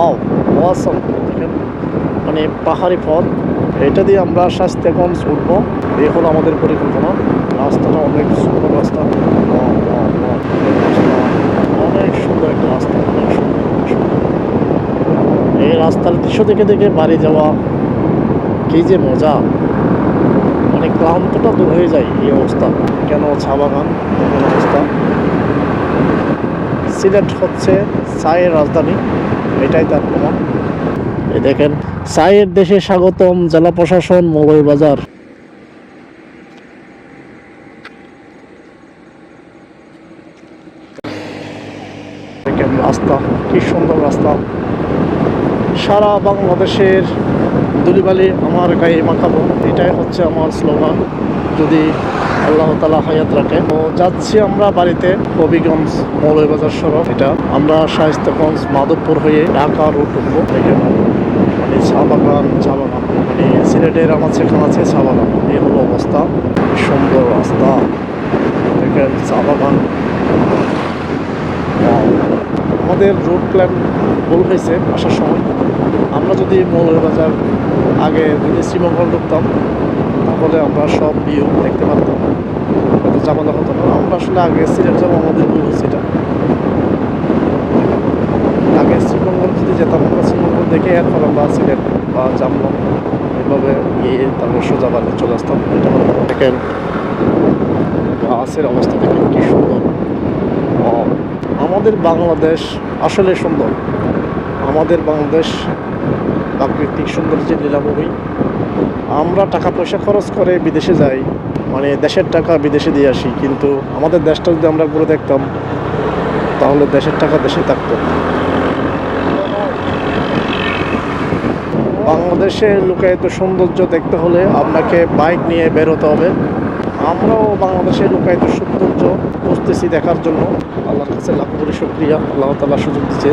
Wow ওয়াসম দেখেন মানে পাহাড়ি পথ, এটা দিয়ে আমরা স্বাস্থ্যগঞ্জ উঠবো এই হলো আমাদের পরিকল্পনা। রাস্তাটা অনেক সুন্দর রাস্তা। অনেক সুন্দর একটা রাস্তা, অনেক সুন্দর এই রাস্তার দৃশ্য দেখে দেখে বাড়ি যাওয়া, কি যে মজা। মানে ক্লান্তটা দূর হয়ে যায় এই অবস্থা। কেন চা বাগান অবস্থা? সিলেট হচ্ছে চায়ের রাজধানী। এটাই তার প্রমাণ। এই দেখেন চায়ের দেশে স্বাগতম জেলা প্রশাসন মোবাইল বাজার। দেখেন রাস্তা কি সুন্দর রাস্তা। সারা বাংলাদেশের দুলিবালি আমার গায়ে মাখাবো এটাই হচ্ছে আমার স্লোগান। যদি আল্লাহ তালা হায়াত রাখে তো যাচ্ছি আমরা বাড়িতে, হবিগঞ্জ মৌলবাজার সড়ক। এটা আমরা শাহিস্তাগঞ্জ মাধবপুর হয়ে ঢাকা রোড উঠবো মানে চা বাগান চা বাগান মানে সিলেটের আমার সেখানে আছে চা বাগান এই হলো অবস্থা। সুন্দর রাস্তা। দেখেন চা বাগান. আমাদের রোড প্ল্যান ভুল হয়েছে আসার সময়। আমরা যদি মৌলবাজার আগে যদি শ্রীমঙ্গল ঢুকতাম তাহলে আমরা সব ভিউ দেখতে পারতাম। হয়তো জামালা হতো না। আমরা আসলে আগে সিলেট যাব, আমাদের ভুল এটা। আগে শ্রীমঙ্গল যদি যেতাম, আমরা শ্রীমঙ্গল দেখে এরপর আমরা সিলেট বা জামলাম এভাবে গিয়ে তারপর সোজা বাড়ি চলে আসতাম। এটা হলো দেখেন, গাছের অবস্থা দেখেন কি সুন্দর। আমাদের বাংলাদেশ আসলে সুন্দর। আমাদের বাংলাদেশ প্রাকৃতিক সৌন্দর্যের লীলাভূমি। আমরা টাকা পয়সা খরচ করে বিদেশে যাই মানে দেশের টাকা বিদেশে দিয়ে আসি, কিন্তু আমাদের দেশটা যদি আমরা ঘুরে দেখতাম, তাহলে দেশের টাকা দেশে থাকতো। বাংলাদেশে লুকায়িত সৌন্দর্য দেখতে হলে আপনাকে বাইক নিয়ে বেরোতে হবে। আমরাও বাংলাদেশে লুকায়িত সৌন্দর্য খুঁজতেছি দেখার জন্য। আল্লাহর কাছে লাখ করে শুক্রিয়া। আল্লাহ তালা সুযোগ দিচ্ছে